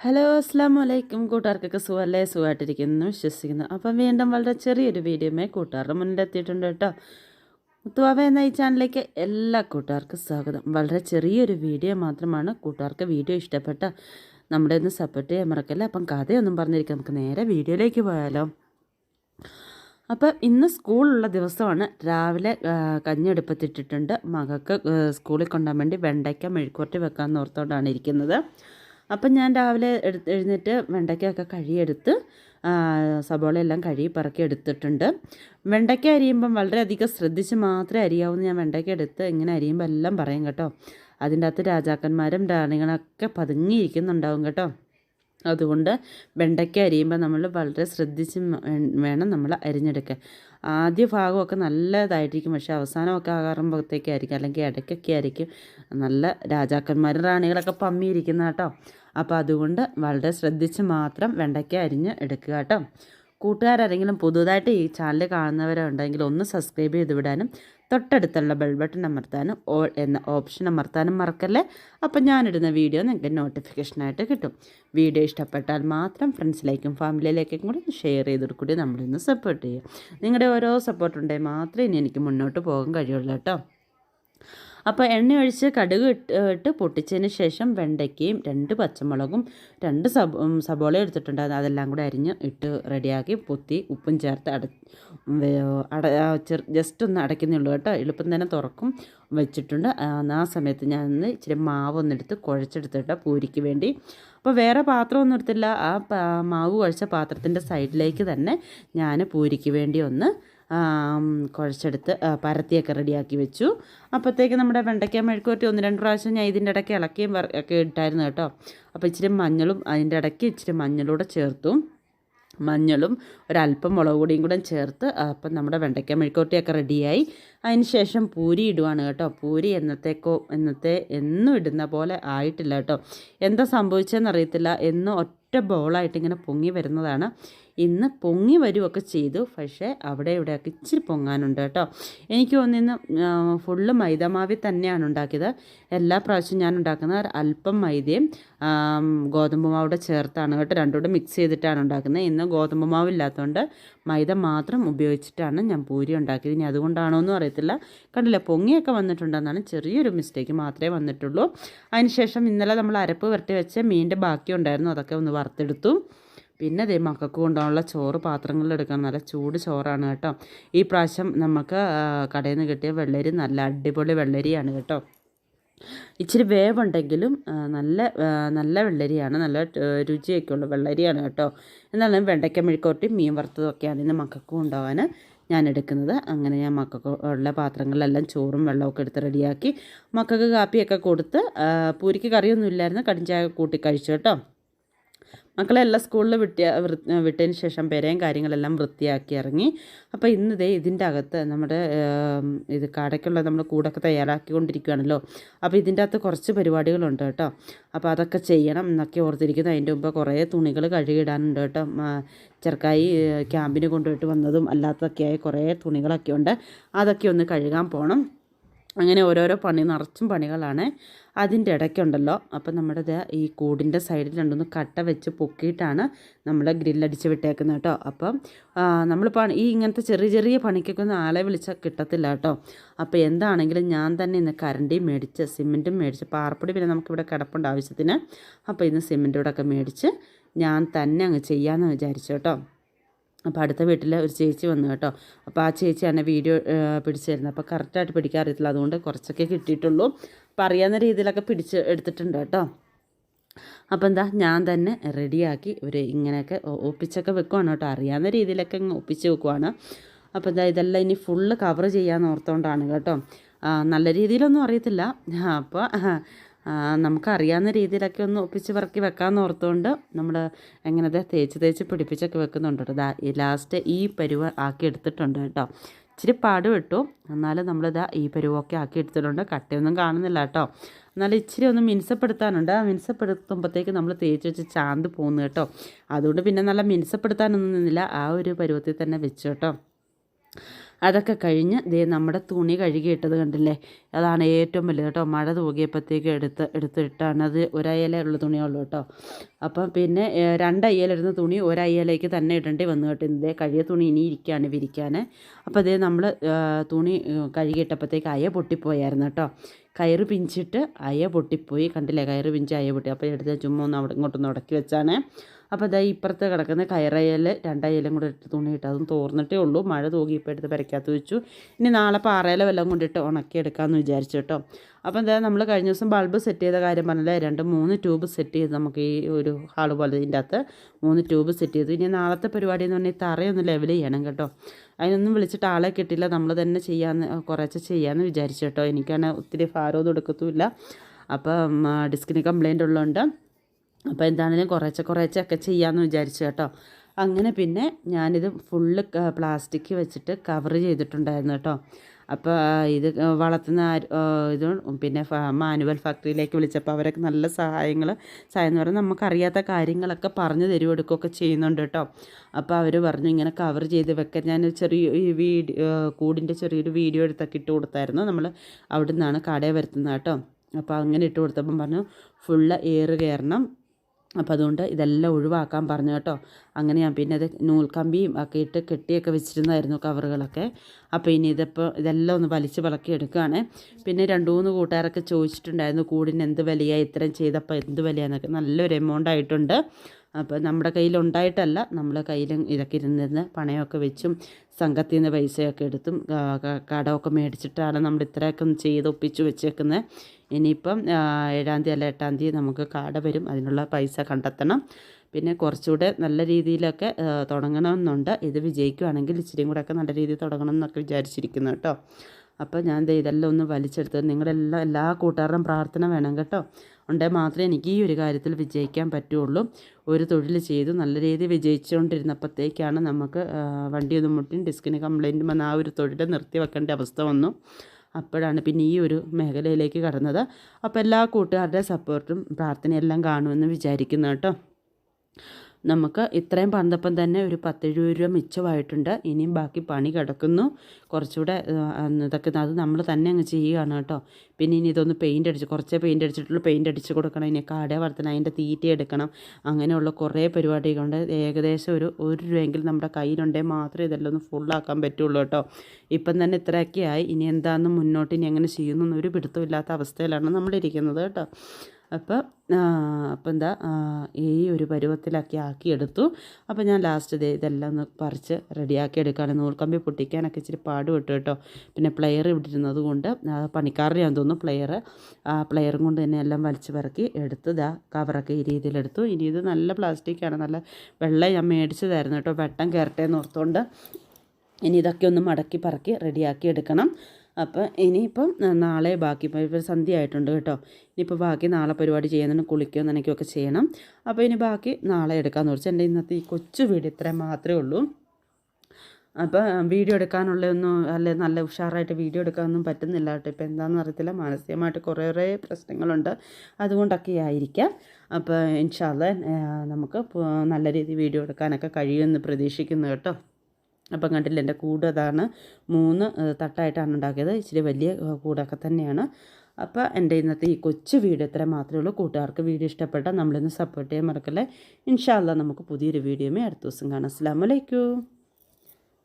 Hello അസ്സാം വലൈക്കും കൂട്ടുകാർക്കൊക്കെ സുഖമല്ലേ സുഖമായിട്ടിരിക്കുന്നു. വിശ്വസിക്കുന്നു. അപ്പം വീണ്ടും വളരെ ചെറിയൊരു വീഡിയോമേ കൂട്ടുകാരുടെ മുന്നിലെത്തിയിട്ടുണ്ട് കേട്ടോ. മുത്തുവാവ എന്ന ഈ ചാനലിലേക്ക് എല്ലാ കൂട്ടുകാർക്കും സ്വാഗതം. വളരെ ചെറിയൊരു വീഡിയോ മാത്രമാണ് കൂട്ടുകാർക്ക് വീഡിയോ ഇഷ്ടപ്പെട്ട നമ്മുടെ ഒന്ന് സപ്പോർട്ട് ചെയ്യാൻ മറക്കല്ല? അപ്പം കഥയൊന്നും പറഞ്ഞിരിക്കാം നമുക്ക് നേരെ വീഡിയോയിലേക്ക് പോയാലോ. അപ്പം ഇന്ന് സ്കൂളുള്ള ദിവസമാണ്. രാവിലെ കഞ്ഞെടുപ്പത്തിട്ടിട്ടുണ്ട് മകൾക്ക് സ്കൂളിൽ കൊണ്ടുപോകാൻ വേണ്ടി വെണ്ടയ്ക്ക മെഴുക്കുവരട്ടി വെക്കാമെന്ന് ഓർത്തോണ്ടാണ് ഇരിക്കുന്നത്. അപ്പം ഞാൻ രാവിലെ എഴുന്നേറ്റ് വെണ്ടയ്ക്കൊക്കെ കഴുകിയെടുത്ത് സബോളയെല്ലാം കഴുകി പറക്കി എടുത്തിട്ടുണ്ട്. വെണ്ടയ്ക്ക അരിയുമ്പം വളരെയധികം ശ്രദ്ധിച്ച് മാത്രമേ അരിയാവൂ ഞാൻ വെണ്ടയ്ക്ക എടുത്ത് ഇങ്ങനെ അരിയുമ്പോൾ എല്ലാം പറയും കേട്ടോ. അതിന്റെ അകത്ത് രാജാക്കന്മാരും റാണികളൊക്കെ പതുങ്ങിയിരിക്കുന്നുണ്ടാവും കേട്ടോ. അതുകൊണ്ട് വെണ്ടയ്ക്ക അരിയുമ്പോൾ നമ്മൾ വളരെ ശ്രദ്ധിച്ച് വേണം നമ്മൾ അരിഞ്ഞെടുക്കാൻ. ആദ്യ ഭാഗമൊക്കെ നല്ലതായിരിക്കും പക്ഷേ അവസാനമൊക്കെ ആകാറുമ്പോഴത്തേക്കായിരിക്കും അല്ലെങ്കിൽ ഇടയ്ക്കൊക്കെ ആയിരിക്കും നല്ല രാജാക്കന്മാരും റാണികളൊക്കെ പമ്മിയിരിക്കുന്ന കേട്ടോ. അപ്പോൾ അതുകൊണ്ട് വളരെ ശ്രദ്ധിച്ച് മാത്രം വെണ്ടയ്ക്ക അരിഞ്ഞ് എടുക്കുക കേട്ടോ. കൂട്ടുകാരെങ്കിലും പുതുതായിട്ട് ഈ ചാനൽ കാണുന്നവരുണ്ടെങ്കിൽ ഒന്ന് സബ്സ്ക്രൈബ് ചെയ്ത് വിടാനും തൊട്ടടുത്തുള്ള ബെൽ ബട്ടൺ അമർത്താനും ഓൾ എന്ന ഓപ്ഷൻ അമർത്താനും മറക്കല്ലേ? അപ്പം ഞാനിടുന്ന വീഡിയോ നിങ്ങൾക്ക് നോട്ടിഫിക്കേഷനായിട്ട് കിട്ടും. വീഡിയോ ഇഷ്ടപ്പെട്ടാൽ മാത്രം ഫ്രണ്ട്സിലേക്കും ഫാമിലിയിലേക്കും കൂടി ഷെയർ ചെയ്ത് കൂടി നമ്മളിന്ന് സപ്പോർട്ട് ചെയ്യും നിങ്ങളുടെ ഓരോ സപ്പോർട്ടുണ്ടെങ്കിൽ മാത്രമേ ഇനി എനിക്ക് മുന്നോട്ട് പോകാൻ കഴിയുള്ളൂ കേട്ടോ. അപ്പോൾ എണ്ണ ഒഴിച്ച് കടുക് ഇട്ട് പൊട്ടിച്ചതിന് ശേഷം വെണ്ടയ്ക്കയും രണ്ട് പച്ചമുളകും രണ്ട് സബ് സബോള എടുത്തിട്ടുണ്ടായിരുന്നു. അതെല്ലാം കൂടെ അരിഞ്ഞ് ഇട്ട് റെഡിയാക്കി പൊത്തി ഉപ്പും ചേർത്ത് അട അട ജസ്റ്റ് ഒന്ന് അടയ്ക്കുന്നുള്ളൂ കേട്ടോ. എളുപ്പം തന്നെ തുറക്കും വെച്ചിട്ടുണ്ട്. ആ സമയത്ത് ഞാൻ ഒന്ന് ഇച്ചിരി മാവൊന്നെടുത്ത് കുഴച്ചെടുത്തിട്ട് പൂരിക്ക് വേണ്ടി. അപ്പോൾ വേറെ പാത്രമൊന്നും എടുത്തില്ല. ആ മാവ് കുഴച്ച പാത്രത്തിന്റെ സൈഡിലേക്ക് തന്നെ ഞാൻ പൂരിക്ക് വേണ്ടി ഒന്ന് കുഴച്ചെടുത്ത് പരത്തിയൊക്കെ റെഡിയാക്കി വെച്ചു. അപ്പോഴത്തേക്ക് നമ്മുടെ വെണ്ടയ്ക്ക മെഴുക്കുവരട്ടി ഒന്ന് രണ്ട് പ്രാവശ്യം ഞാൻ ഇതിന്റെ ഇടയ്ക്ക് ഇളക്കിയും ഒക്കെ ഇട്ടായിരുന്നു കേട്ടോ. അപ്പോൾ ഇച്ചിരി മഞ്ഞളും അതിന്റെ ഇടയ്ക്ക് ഇച്ചിരി മഞ്ഞളൂടെ ചേർത്തു. മഞ്ഞളും ഒരല്പം മുളക് പൊടിയും കൂടെ ചേർത്ത് അപ്പം നമ്മുടെ വെണ്ടയ്ക്ക മെഴുക്കോട്ടിയൊക്കെ റെഡിയായി. ശേഷം പൂരി ഇടുവാണ് കേട്ടോ. പൂരി എന്നത്തേക്കോ എന്നത്തെ എന്നും ഇടുന്ന പോലെ ആയിട്ടില്ല കേട്ടോ. എന്താ സംഭവിച്ചതെന്ന് അറിയത്തില്ല എന്നും ഒറ്റ ബോളായിട്ട് ഇങ്ങനെ പൊങ്ങി വരുന്നതാണ്. ഇന്ന് പൊങ്ങി വരുമൊക്കെ ചെയ്തു. പക്ഷേ അവിടെ ഇവിടെയൊക്കെ ഇച്ചിരി പൊങ്ങാനുണ്ട് കേട്ടോ. എനിക്ക് തോന്നുന്നു ഫുള്ള് മൈദമാവിൽ തന്നെയാണ് ഉണ്ടാക്കിയത്. എല്ലാ പ്രാവശ്യവും ഞാൻ ഉണ്ടാക്കുന്നത് അല്പം മൈദയും ഗോതമ്പ് മാവിടെ ചേർത്താണ് കേട്ടോ. രണ്ടുകൂടെ മിക്സ് ചെയ്തിട്ടാണ് ഉണ്ടാക്കുന്നത്. ഇന്ന് ഗോതമ്പ് മാവില്ലാത്തതുകൊണ്ട് മൈദ മാത്രം ഉപയോഗിച്ചിട്ടാണ് ഞാൻ പൂരി ഉണ്ടാക്കിയത്. ഇനി അതുകൊണ്ടാണോ എന്നും അറിയത്തില്ല. കണ്ടില്ല പൊങ്ങിയൊക്കെ വന്നിട്ടുണ്ടെന്നാണ്. ചെറിയൊരു മിസ്റ്റേക്ക് മാത്രമേ വന്നിട്ടുള്ളൂ. അതിനുശേഷം ഇന്നലെ നമ്മൾ അരപ്പ് വരട്ടി വെച്ച മീനിന്റെ ബാക്കി ഉണ്ടായിരുന്നു അതൊക്കെ ഒന്ന് വറുത്തെടുത്തു. പിന്നെ ദേ മക്കൾക്ക് കൊണ്ടുപോകാനുള്ള ചോറ് പാത്രങ്ങളിൽ എടുക്കണം. നല്ല ചൂട് ചോറാണ് കേട്ടോ. ഈ പ്രാവശ്യം നമുക്ക് കടയിൽ നിന്ന് കിട്ടിയ വെള്ളരി നല്ല അടിപൊളി വെള്ളരിയാണ് കേട്ടോ. ഇച്ചിരി വേവുണ്ടെങ്കിലും നല്ല നല്ല വെള്ളരിയാണ്. നല്ല രുചിയൊക്കെ ഉള്ള വെള്ളരിയാണ് കേട്ടോ. എന്നാലും വെണ്ടയ്ക്ക മെഴുക്കോട്ടി മീൻ വറുത്തതൊക്കെയാണ് ഇന്ന് മക്കൾക്ക് കൊണ്ടുപോകാൻ ഞാൻ എടുക്കുന്നത്. അങ്ങനെ ഞാൻ മക്കൾക്ക് ഉള്ള പാത്രങ്ങളിലെല്ലാം ചോറും വെള്ളമൊക്കെ എടുത്ത് റെഡിയാക്കി മക്കൾക്ക് കാപ്പിയൊക്കെ കൊടുത്ത് പൂരിക്ക് കറിയൊന്നും ഇല്ലായിരുന്നു. കടിഞ്ചായ കൂട്ടി കഴിച്ചു കേട്ടോ. മക്കളെല്ലാം സ്കൂളിൽ വിട്ട വിട്ടതിന് ശേഷം പെരയും കാര്യങ്ങളെല്ലാം വൃത്തിയാക്കി ഇറങ്ങി. അപ്പോൾ ഇന്ന് ഇതേ ഇതിന്റെ അകത്ത് നമ്മുടെ ഇത് കടയ്ക്കുള്ള നമ്മൾ കൂടൊക്കെ തയ്യാറാക്കിക്കൊണ്ടിരിക്കുകയാണല്ലോ അപ്പോൾ ഇതിന്റെ അകത്ത് കുറച്ച് പരിപാടികളുണ്ട് കേട്ടോ. അപ്പോൾ അതൊക്കെ ചെയ്യണം എന്നൊക്കെ ഓർത്തിരിക്കുന്നു. അതിന്റെ മുമ്പ് കുറേ തുണികൾ കഴുകിയിടാനുണ്ട് കേട്ടോ. ചെറുക്കായി ക്യാമ്പിന് കൊണ്ടുപോയിട്ട് വന്നതും അല്ലാത്തതൊക്കെയായി കുറേ തുണികളൊക്കെ ഉണ്ട്. അതൊക്കെ ഒന്ന് കഴുകാൻ പോകണം അങ്ങനെ ഓരോരോ പണി നിറച്ചും പണികളാണ്. അതിന്റെ ഇടയ്ക്കുണ്ടല്ലോ. അപ്പം നമ്മുടെ ഈ കൂടിന്റെ സൈഡിൽ രണ്ടൊന്ന് കട്ട വെച്ച് പൊക്കിയിട്ടാണ് നമ്മൾ ഗ്രില്ലടിച്ച് വിട്ടേക്കുന്നത് കേട്ടോ. അപ്പം നമ്മൾ പണി ഈ ഇങ്ങനത്തെ ചെറിയ ചെറിയ പണിക്കൊക്കെ ഒന്നും ആളെ വിളിച്ചാൽ കിട്ടത്തില്ല കേട്ടോ. അപ്പോൾ എന്താണെങ്കിലും ഞാൻ തന്നെ ഇന്ന് കരണ്ടിയും മേടിച്ച് സിമെന്റും മേടിച്ച് പാർപ്പടി പിന്നെ നമുക്കിവിടെ കിടപ്പുണ്ട് ആവശ്യത്തിന്. അപ്പോൾ ഇന്ന് സിമെന്റോടൊക്കെ മേടിച്ച് ഞാൻ തന്നെ അങ്ങ് ചെയ്യാമെന്ന് വിചാരിച്ചു കേട്ടോ. അപ്പോൾ അടുത്ത വീട്ടിൽ ഒരു ചേച്ചി വന്നു കേട്ടോ. അപ്പോൾ ആ ചേച്ചി ചേച്ചിയാണ് വീഡിയോ പിടിച്ചിരുന്നത് അപ്പോൾ കറക്റ്റായിട്ട് പിടിക്കാൻ അറിയത്തില്ല. അതുകൊണ്ട് കുറച്ചൊക്കെ കിട്ടിയിട്ടുള്ളൂ. അപ്പോൾ അറിയാവുന്ന രീതിയിലൊക്കെ പിടിച്ച് എടുത്തിട്ടുണ്ട് കേട്ടോ. അപ്പോൾ എന്താ ഞാൻ തന്നെ റെഡിയാക്കി ഒരു ഇങ്ങനെയൊക്കെ ഒപ്പിച്ചൊക്കെ വെക്കുവാണ് കേട്ടോ. അറിയാവുന്ന രീതിയിലൊക്കെ ഇങ്ങ് ഒപ്പിച്ച് വെക്കുവാണ്. അപ്പോൾ എന്താ ഇതെല്ലാം ഇനി ഫുള്ള് കവർ ചെയ്യാമെന്ന് ഓർത്തുകൊണ്ടാണ് കേട്ടോ. നല്ല രീതിയിലൊന്നും അറിയത്തില്ല. അപ്പോൾ നമുക്കറിയാവുന്ന രീതിയിലൊക്കെ ഒന്ന് ഒപ്പിച്ച് പറക്കി വെക്കാമെന്ന് ഓർത്തുകൊണ്ട് നമ്മൾ എങ്ങനത്തെ തേച്ച് തേച്ച് പിടിപ്പിച്ചൊക്കെ വെക്കുന്നുണ്ട് ഈ ലാസ്റ്റ് ഈ പരുവ ആക്കി എടുത്തിട്ടുണ്ട് കേട്ടോ. ഇച്ചിരി പാട് വിട്ടു. എന്നാലും നമ്മളിതാ ഈ പരുവൊക്കെ ആക്കി എടുത്തിട്ടുണ്ട്. കട്ടയൊന്നും കാണുന്നില്ല കേട്ടോ. എന്നാലും ഇച്ചിരി ഒന്ന് മിനുസപ്പെടുത്താനുണ്ട്. ആ മിനുസപ്പെടുത്തുമ്പോഴത്തേക്ക് നമ്മൾ തേച്ച് വെച്ച് ചാന്ത് പോകുന്നു കേട്ടോ. അതുകൊണ്ട് പിന്നെ നല്ല മിനുസപ്പെടുത്താനൊന്നും നിന്നില്ല. ആ ഒരു പരുവത്തിൽ തന്നെ വെച്ചു കേട്ടോ. അതൊക്കെ കഴിഞ്ഞ് ദേ നമ്മുടെ തുണി കഴുകിയിട്ടത് കണ്ടില്ലേ? അതാണ് ഏറ്റവും വലുത് കേട്ടോ. മഴ തൂകിയപ്പോഴത്തേക്ക് എടുത്ത് എടുത്തിട്ടാണ് അത് ഒരയ്യലുള്ള തുണിയുള്ളൂ കേട്ടോ. അപ്പം പിന്നെ രണ്ടയ്യലിരുന്ന തുണി ഒരയ്യലേക്ക് തന്നെ ഇടേണ്ടി വന്നു കേട്ടോ. ഇതേ കഴുകിയ തുണി ഇനി ഇരിക്കുകയാണ് വിരിക്കാൻ അപ്പോൾ അതേ നമ്മൾ തുണി കഴുകിയിട്ടപ്പോഴത്തേക്ക് അയ പൊട്ടിപ്പോയായിരുന്നു കേട്ടോ. കയറ് പിഞ്ചിട്ട് അയ പൊട്ടിപ്പോയി. കണ്ടില്ലേ? കയറ് പിഞ്ച് അയ പൊട്ടി. അപ്പോൾ എടുത്ത് ചുമ്മാ ഒന്ന് അവിടെ ഇങ്ങോട്ടൊന്ന് ഉടക്കി വെച്ചാണ്. അപ്പോൾ അതാ ഇപ്പുറത്ത് കിടക്കുന്ന കയറയൽ രണ്ടയലും കൂടെ ഇട്ട് തുണിയിട്ട് അതും തോർന്നിട്ടേ ഉള്ളൂ. മഴ തൂകി ഇപ്പോൾ എടുത്ത് പെരക്കകത്ത് വെച്ചു. ഇനി നാളെ പാറയില വല്ലതും കൊണ്ടിട്ട് ഉണക്കിയെടുക്കാമെന്ന് വിചാരിച്ചു കേട്ടോ. അപ്പോൾ എന്താ നമ്മൾ കഴിഞ്ഞ ദിവസം ബൾബ് സെറ്റ് ചെയ്ത കാര്യം പറഞ്ഞല്ലേ? രണ്ട് മൂന്ന് ട്യൂബ് സെറ്റ് ചെയ്ത് നമുക്ക് ഈ ഒരു ഹാൾ പോലെ ഇതിന്റെ അകത്ത് മൂന്ന് ട്യൂബ് സെറ്റ് ചെയ്തു. ഇനി നാളത്തെ പരിപാടി എന്ന് പറഞ്ഞാൽ തറയൊന്ന് ലെവൽ ചെയ്യണം കേട്ടോ. അതിനൊന്നും വിളിച്ചിട്ട് ആളെ കിട്ടില്ല നമ്മൾ തന്നെ ചെയ്യാമെന്ന് കുറച്ച് ചെയ്യാമെന്ന് വിചാരിച്ചു കേട്ടോ എനിക്കാണ് ഒത്തിരി ഭാരമൊന്നും എടുക്കത്തുമില്ല. അപ്പം ഡിസ്കിന് കംപ്ലയിന്റ് ഉള്ളതുകൊണ്ട് അപ്പോൾ എന്താണെങ്കിലും കുറേശ്ശെ കുറേശ്ശെ ഒക്കെ ചെയ്യാമെന്ന് വിചാരിച്ചു കേട്ടോ. അങ്ങനെ പിന്നെ ഞാനിത് ഫുള്ള് പ്ലാസ്റ്റിക് വെച്ചിട്ട് കവർ ചെയ്തിട്ടുണ്ടായിരുന്നു കേട്ടോ. അപ്പോൾ ഇത് വളർത്തുന്ന ഇത് പിന്നെ മാനുവൽ ഫാക്ടറിയിലേക്ക് വിളിച്ചപ്പോൾ അവരൊക്കെ നല്ല സഹായങ്ങൾ സഹായം എന്ന് പറഞ്ഞാൽ നമുക്കറിയാത്ത കാര്യങ്ങളൊക്കെ പറഞ്ഞു തരുവോ എടുക്കുകയൊക്കെ ചെയ്യുന്നുണ്ട് കേട്ടോ. അപ്പോൾ അവർ പറഞ്ഞു ഇങ്ങനെ കവർ ചെയ്ത് വെക്കാൻ ഞാൻ ചെറിയ ഈ വീഡിയോ കൂടിന്റെ ചെറിയൊരു വീഡിയോ എടുത്തൊക്കെ ഇട്ട് കൊടുത്തായിരുന്നു. നമ്മൾ അവിടെ നിന്നാണ് കടയിൽ വരുത്തുന്നത് കേട്ടോ. അപ്പോൾ അങ്ങനെ ഇട്ട് കൊടുത്തപ്പം പറഞ്ഞു ഫുള്ള് എയർ കയറണം അപ്പോൾ അതുകൊണ്ട് ഇതെല്ലാം ഒഴിവാക്കാൻ പറഞ്ഞു കേട്ടോ. അങ്ങനെ ഞാൻ പിന്നെ അത് നൂൽക്കമ്പിയും ഒക്കെ ഇട്ട് കെട്ടിയൊക്കെ വെച്ചിരുന്നായിരുന്നു കവറുകളൊക്കെ. അപ്പോൾ ഇനി ഇതിപ്പോൾ ഇതെല്ലാം ഒന്ന് വലിച്ച് വിളക്കി എടുക്കുകയാണ്. പിന്നെ രണ്ട് മൂന്ന് കൂട്ടുകാരൊക്കെ ചോദിച്ചിട്ടുണ്ടായിരുന്നു കൂടിന് എന്ത് വിലയാണ് ഇത്രയും ചെയ്തപ്പോൾ എന്ത് വിലയാന്നൊക്കെ. നല്ലൊരു എമൗണ്ട് ആയിട്ടുണ്ട്. അപ്പോൾ നമ്മുടെ കയ്യിൽ ഉണ്ടായിട്ടല്ല നമ്മളെ കയ്യിലും ഇതൊക്കെ ഇരുന്നിരുന്ന് പണയമൊക്കെ വെച്ചും സംഘത്തിൽ നിന്ന് പൈസയൊക്കെ എടുത്തും കടമൊക്കെ മേടിച്ചിട്ടാണ് നമ്മൾ ഇത്രയൊക്കെ ചെയ്ത് ഒപ്പിച്ച് വെച്ചേക്കുന്നത്. ഇനിയിപ്പം ഏഴാം തീയതി അല്ല എട്ടാം തീയതി നമുക്ക് കാട വരും. അതിനുള്ള പൈസ കണ്ടെത്തണം. പിന്നെ കുറച്ചുകൂടെ നല്ല രീതിയിലൊക്കെ തുടങ്ങണമെന്നുണ്ട്. ഇത് വിജയിക്കുകയാണെങ്കിൽ ഇച്ചിരിയും കൂടെയൊക്കെ നല്ല രീതിയിൽ തുടങ്ങണം എന്നൊക്കെ വിചാരിച്ചിരിക്കുന്നു കേട്ടോ. അപ്പോൾ ഞാൻ ഇതെല്ലാം ഒന്ന് വലിച്ചെടുത്തത് നിങ്ങളെല്ലാം എല്ലാ കൂട്ടുകാരുടെയും പ്രാർത്ഥന വേണം കേട്ടോ. ഉണ്ടെങ്കിൽ മാത്രമേ എനിക്ക് ഈ ഒരു കാര്യത്തിൽ വിജയിക്കാൻ പറ്റുള്ളൂ. ഒരു തൊഴിൽ ചെയ്തു നല്ല രീതിയിൽ വിജയിച്ചുകൊണ്ടിരുന്നപ്പോഴത്തേക്കാണ് നമുക്ക് വണ്ടി ഒന്ന് മുട്ടിയും ഡിസ്കിന് കംപ്ലയിന്റും വന്ന ആ ഒരു തൊഴിൽ നിർത്തി വെക്കേണ്ട അവസ്ഥ വന്നു. അപ്പോഴാണ് പിന്നെ ഈ ഒരു മേഖലയിലേക്ക് കടന്നത്. അപ്പോൾ എല്ലാ കൂട്ടുകാരുടെ സപ്പോർട്ടും പ്രാർത്ഥനയെല്ലാം കാണുമെന്ന് വിചാരിക്കുന്നു കേട്ടോ. നമുക്ക് ഇത്രയും പന്തപ്പം തന്നെ ഒരു പത്തെഴുപത് രൂപ മിച്ചമായിട്ടുണ്ട്. ഇനിയും ബാക്കി പണി കിടക്കുന്നു. കുറച്ചുകൂടെ ഇതൊക്കെ അത് നമ്മൾ തന്നെ അങ്ങ് ചെയ്യുകയാണ് കേട്ടോ. പിന്നെ ഇനി ഇതൊന്ന് പെയിന്റ് അടിച്ച് കുറച്ചേ പെയിന്റ് അടിച്ചിട്ടുള്ളൂ. പെയിന്റ് അടിച്ച് കൊടുക്കണം. ഇനി കാട വളർത്തണം അതിന്റെ തീറ്റ എടുക്കണം. അങ്ങനെയുള്ള കുറേ പരിപാടികളുണ്ട് ഏകദേശം ഒരു ഒരു രൂപയെങ്കിലും നമ്മുടെ കയ്യിലുണ്ടെങ്കിൽ മാത്രമേ ഇതെല്ലാം ഒന്ന് ഫുള്ളാക്കാൻ പറ്റുള്ളൂ കേട്ടോ. ഇപ്പം തന്നെ ഇത്രയൊക്കെ ആയി. ഇനി എന്താണെന്ന് മുന്നോട്ട് ഇനി എങ്ങനെ ചെയ്യുന്നു ഒരു പിടുത്തമില്ലാത്ത അവസ്ഥയിലാണ് നമ്മളിരിക്കുന്നത് കേട്ടോ. അപ്പോൾ അപ്പോൾ എന്താ ഈ ഒരു പരുവത്തിലാക്കി ആക്കിയെടുത്തു അപ്പോൾ ഞാൻ ലാസ്റ്റ് ദേ ഇതെല്ലാം ഒന്ന് പറിച്ച് റെഡിയാക്കി എടുക്കുകയാണ് നൂൽക്കമ്പി പൊട്ടിക്കാനൊക്കെ ഇച്ചിരി പാട് വിട്ടു കേട്ടോ. പിന്നെ പ്ലെയർ ഇവിടെ ഇരുന്നത് കൊണ്ട് പണിക്കാരുടെ ഞാൻ തോന്നുന്നു പ്ലെയർ ആ പ്ലെയറും കൊണ്ട് തന്നെ എല്ലാം വലിച്ചു പറക്കി എടുത്ത് ഇതാ കവറൊക്കെ ഈ രീതിയിലെടുത്തു ഇനി ഇത് നല്ല പ്ലാസ്റ്റിക്കാണ് നല്ല വെള്ളം ഞാൻ മേടിച്ചതായിരുന്നു കേട്ടോ. വെട്ടം കയറട്ടെ എന്ന് ഓർത്തുകൊണ്ട് ഇനി ഇതൊക്കെ ഒന്ന് മടക്കി പറക്കി റെഡിയാക്കി എടുക്കണം. അപ്പോൾ ഇനിയിപ്പം നാളെ ബാക്കി ഇപ്പോൾ സന്ധ്യ ആയിട്ടുണ്ട് കേട്ടോ. ഇനിയിപ്പോൾ ബാക്കി നാളെ പരിപാടി ചെയ്യുന്നതിന് കുളിക്കുക നനയ്ക്കുകയൊക്കെ ചെയ്യണം. അപ്പോൾ ഇനി ബാക്കി നാളെ എടുക്കാമെന്ന് വെച്ചാൽ എന്റെ ഇന്നത്തെ ഈ കൊച്ചു വീട് ഇത്രയും മാത്രമേ ഉള്ളൂ. അപ്പോൾ വീഡിയോ എടുക്കാനുള്ളതൊന്നും അല്ലെ നല്ല ഉഷാറായിട്ട് വീഡിയോ എടുക്കാനൊന്നും പറ്റുന്നില്ല കേട്ടോ. ഇപ്പോൾ എന്താണെന്ന് അറിയത്തില്ല. മാനസികമായിട്ട് കുറേ കുറേ പ്രശ്നങ്ങളുണ്ട്. അതുകൊണ്ടൊക്കെ ആയിരിക്കാം. അപ്പോൾ ഇൻഷാല്ല നമുക്ക് നല്ല രീതിയിൽ വീഡിയോ എടുക്കാനൊക്കെ കഴിയുമെന്ന് പ്രതീക്ഷിക്കുന്നു കേട്ടോ. അപ്പം കണ്ടില്ല എന്റെ കൂട് അതാണ് മൂന്ന് തട്ടായിട്ടാണ് ഉണ്ടാക്കിയത്. ഇച്ചിരി വലിയ കൂടൊക്കെ തന്നെയാണ്. അപ്പോൾ എന്റെ ഇന്നത്തെ ഈ കൊച്ചു വീഡിയോ ഇത്ര മാത്രമേ ഉള്ളൂ. കൂട്ടുകാർക്ക് വീഡിയോ ഇഷ്ടപ്പെട്ടാൽ നമ്മളിന്ന് സപ്പോർട്ട് ചെയ്യാൻ മറക്കല്ലേ. ഇൻഷാല്ല നമുക്ക് പുതിയൊരു വീഡിയോമേ അടുത്ത ദിവസം കാണാം. അസ്സാം വലൈക്കും